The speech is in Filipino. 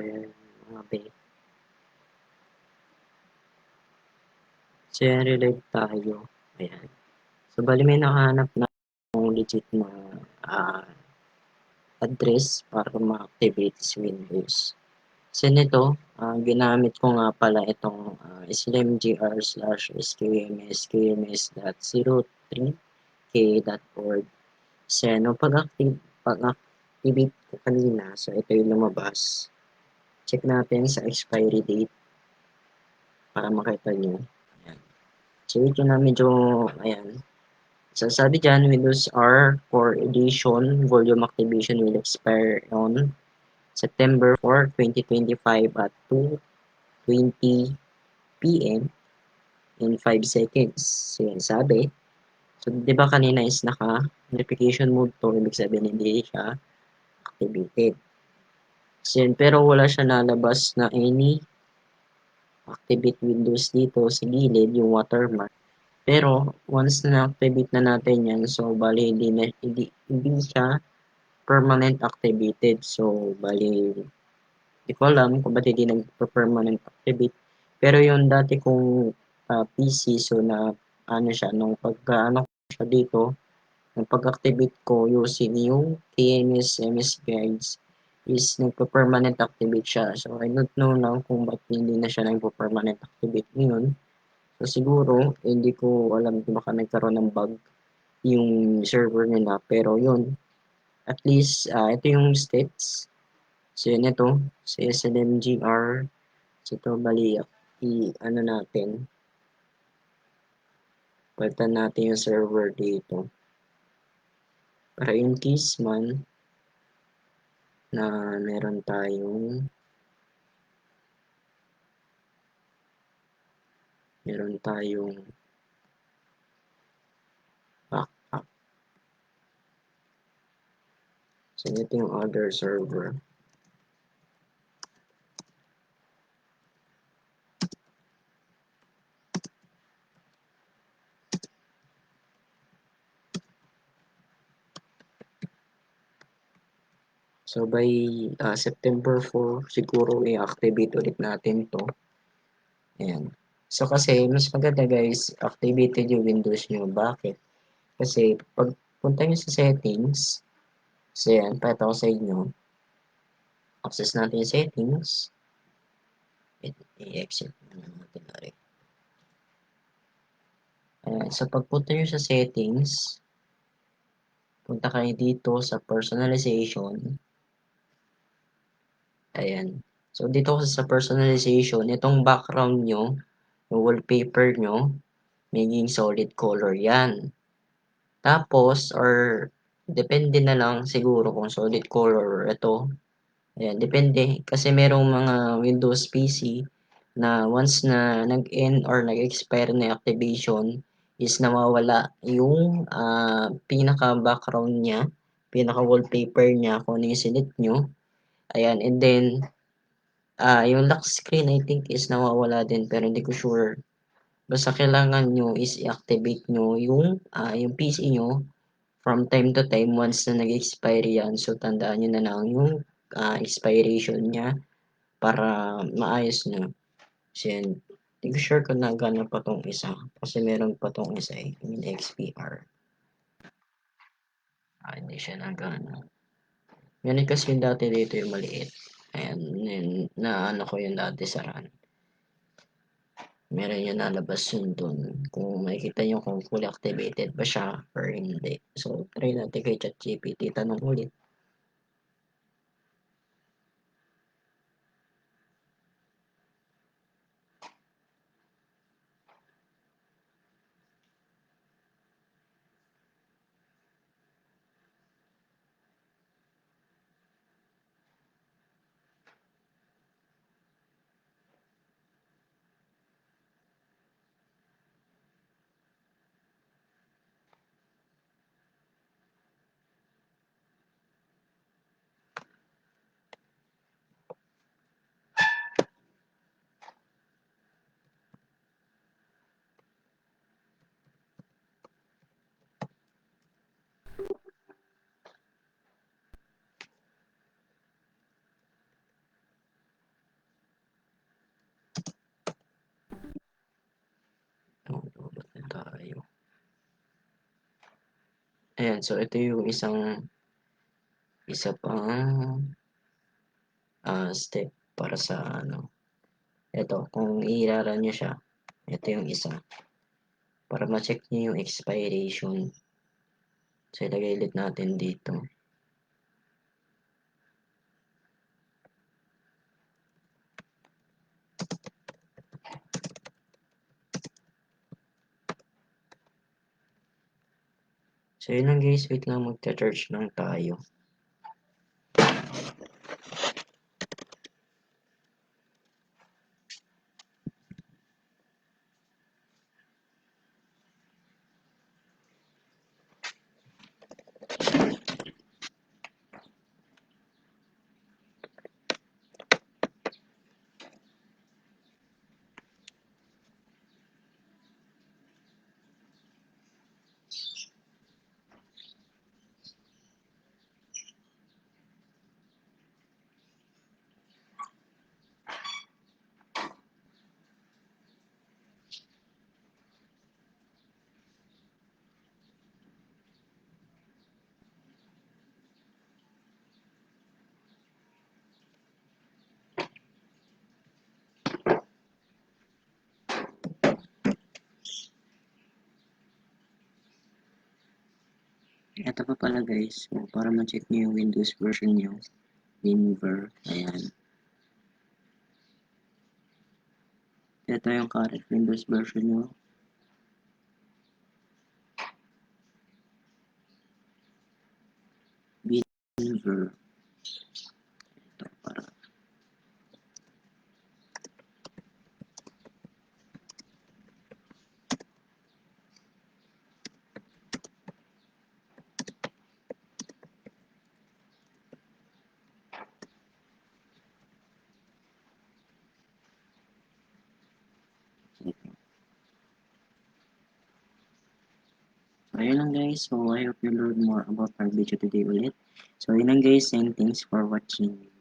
Yan, mga be. So, yan, relate tayo. Ayan. So, bali may nakahanap na ng legit na uh, address para ma-activate si Windows. So, nito, uh, ginamit ko nga pala itong uh, slimgr slash sqms qms.03k.org. So, no, pag-active, pag-activate ko kanina, so ito yung lumabas. Check natin sa expiry date para makita nyo. Ayan. So, ito na medyo, ayan. So, sabi dyan, Windows R for edition volume activation will expire on September 4, 2025 at 2.20 p.m. in 5 seconds. So, yan sabi. So, di ba kanina is naka-notification mode to, ibig sabihin hindi siya activated. Yan, pero wala siya nalabas na any activate windows dito sa gilid, yung watermark. Pero, once na activate na natin yan, so, bali, hindi, na, hindi, hindi siya permanent activated. So, bali, di ko alam kung ba't hindi nag-permanent activate. Pero yung dati kong uh, ah, PC, so na ano siya, nung pagka ano siya dito, nung pag-activate ko using yung KMS MS guides is nagpa-permanent activate siya. So, I don't know now kung ba't hindi na siya nagpa-permanent activate ngayon. So, siguro, hindi ko alam kung baka nagkaroon ng bug yung server nila. Pero, yun, at least, uh, ito yung states. So, yun ito. Si SLMGR. So, ito, bali, i-ano natin. Palitan natin yung server dito. Para in case man, na meron tayong meron tayong So, ito yung other server. So, by uh, September 4, siguro i-activate ulit natin to. Ayan. So, kasi, mas maganda guys, activated yung Windows nyo. Bakit? Kasi, pag punta nyo sa settings, So, yan. Pakita ko sa inyo. Access natin yung settings. I-exit na natin na rin. Ayan. So, pagpunta nyo sa settings, punta kayo dito sa personalization. Ayan. So, dito sa personalization, itong background nyo, yung wallpaper nyo, maging solid color yan. Tapos, or Depende na lang siguro kung solid color ito. Ayan, depende. Kasi merong mga Windows PC na once na nag-end or nag-expire na activation is nawawala yung uh, pinaka-background niya, pinaka-wallpaper niya kung ano yung select nyo. Ayan, and then uh, yung lock screen I think is nawawala din pero hindi ko sure. Basta kailangan nyo is i-activate nyo yung, uh, yung PC nyo from time to time once na nag-expire yan. So tandaan nyo na lang yung uh, expiration niya para maayos nyo yan hindi ko sure kung nagana pa tong isa kasi meron pa tong isa eh I mean XPR ah, hindi siya nagana ganun kasi yung dati dito yung maliit ayan na ano ko yung dati sa run meron yung nalabas yun dun. Kung makikita nyo kung fully activated ba siya or hindi. So, try natin kay ChatGPT. Tanong ulit. Ayan, so ito yung isang isa pang ah, step para sa ano. Ito, kung i-run nyo siya, ito yung isa. Para ma-check nyo yung expiration. So, ilagay ulit natin dito. So, yun lang guys. Wait lang magta-charge lang tayo. Ito pa pala guys, so, para ma-check nyo yung Windows version nyo, WinVer, ayan. Ito yung current Windows version nyo. WinVer. Ito para So, ayun lang guys. So, I hope you learned more about our video today ulit. So, ayun lang guys and thanks for watching.